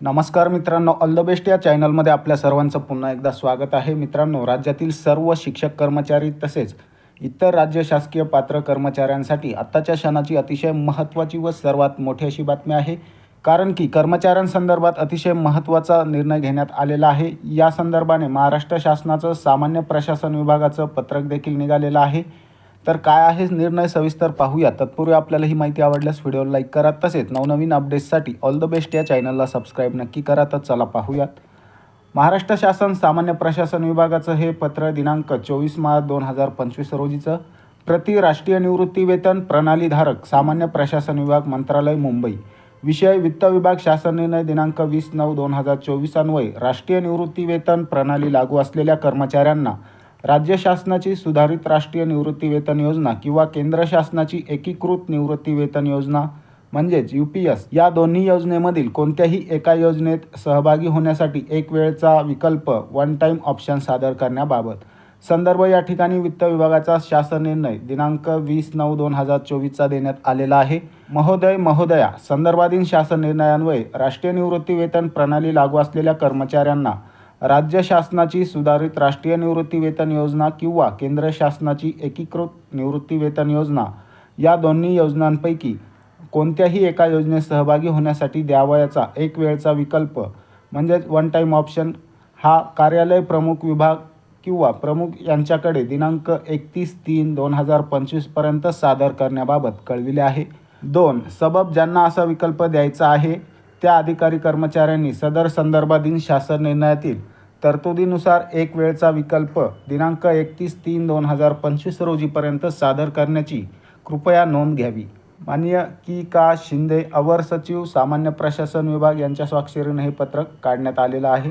नमस्कार मित्रांनो all the best या चॅनलमध्ये आपल्या सर्वांचं पुन्हा एकदा स्वागत आहे. मित्रांनो राज्यातील सर्व शिक्षक कर्मचारी तसेच इतर राज्य शासकीय पात्र कर्मचाऱ्यांसाठी आत्ताच्या क्षणाची अतिशय महत्त्वाची व सर्वात मोठी अशी बातमी आहे. कारण की कर्मचाऱ्यांसंदर्भात अतिशय महत्त्वाचा निर्णय घेण्यात आलेला आहे. या संदर्भाने महाराष्ट्र शासनाचं सामान्य प्रशासन विभागाचं पत्रक देखील निघालेलं आहे. तर काय आहे निर्णय सविस्तर पाहूया. तत्पूर्वी आपल्याला ही माहिती आवडल्यास व्हिडिओला लाईक करा. तसेच नवनवीन अपडेट्ससाठी ऑल द बेस्ट या चॅनलला सबस्क्राईब नक्की करा. तर चला पाहूयात. महाराष्ट्र शासन सामान्य प्रशासन विभागाचं हे पत्र दिनांक चोवीस मार्च दोन हजार पंचवीस रोजीचं. प्रति राष्ट्रीय निवृत्ती वेतन प्रणालीधारक सामान्य प्रशासन विभाग मंत्रालय मुंबई. विषय वित्त विभाग शासन निर्णय दिनांक वीस नऊ दोन हजार चोवीस अन्वये राष्ट्रीय निवृत्ती वेतन प्रणाली लागू असलेल्या कर्मचाऱ्यांना राज्य शासनाची सुधारित राष्ट्रीय निवृत्ती वेतन योजना किंवा केंद्र शासनाची एकीकृत निवृत्ती वेतन योजना म्हणजेच यू पी एस या दोन्ही योजनेमधील कोणत्याही एका योजनेत सहभागी होण्यासाठी एक वेळचा विकल्प वन टाईम ऑप्शन सादर करण्याबाबत. संदर्भ या ठिकाणी वित्त विभागाचा शासन निर्णय दिनांक वीस नऊ दोन हजार चोवीसचा देण्यात आलेला आहे. महोदय महोदया संदर्भाधीन शासन निर्णयान्वये राष्ट्रीय निवृत्ती वेतन प्रणाली लागू असलेल्या कर्मचाऱ्यांना राज्य शासनाची सुधारित राष्ट्रीय निवृत्ती वेतन योजना किंवा केंद्र शासनाची एकीकृत निवृत्ती वेतन योजना या दोन्ही योजनांपैकी कोणत्याही एका योजनेत सहभागी होण्यासाठी द्यावयाचा एक वेळचा विकल्प म्हणजेच वन टाईम ऑप्शन हा कार्यालय प्रमुख विभाग किंवा प्रमुख यांच्याकडे दिनांक एकतीस तीन दोन हजार पंचवीसपर्यंत सादर करण्याबाबत कळविले आहे. दोन सबब ज्यांना असा विकल्प द्यायचा आहे त्या अधिकारी कर्मचाऱ्यांनी सदर संदर्भाधीन शासन निर्णयातील तरतुदीनुसार एक वेळचा विकल्प दिनांक एकतीस तीन दोन हजार पंचवीस रोजीपर्यंत सादर करण्याची कृपया नोंद घ्यावी. मान्य की का शिंदे अवर सचिव सामान्य प्रशासन विभाग यांच्या स्वाक्षरीने हे पत्रक काढण्यात आलेलं आहे.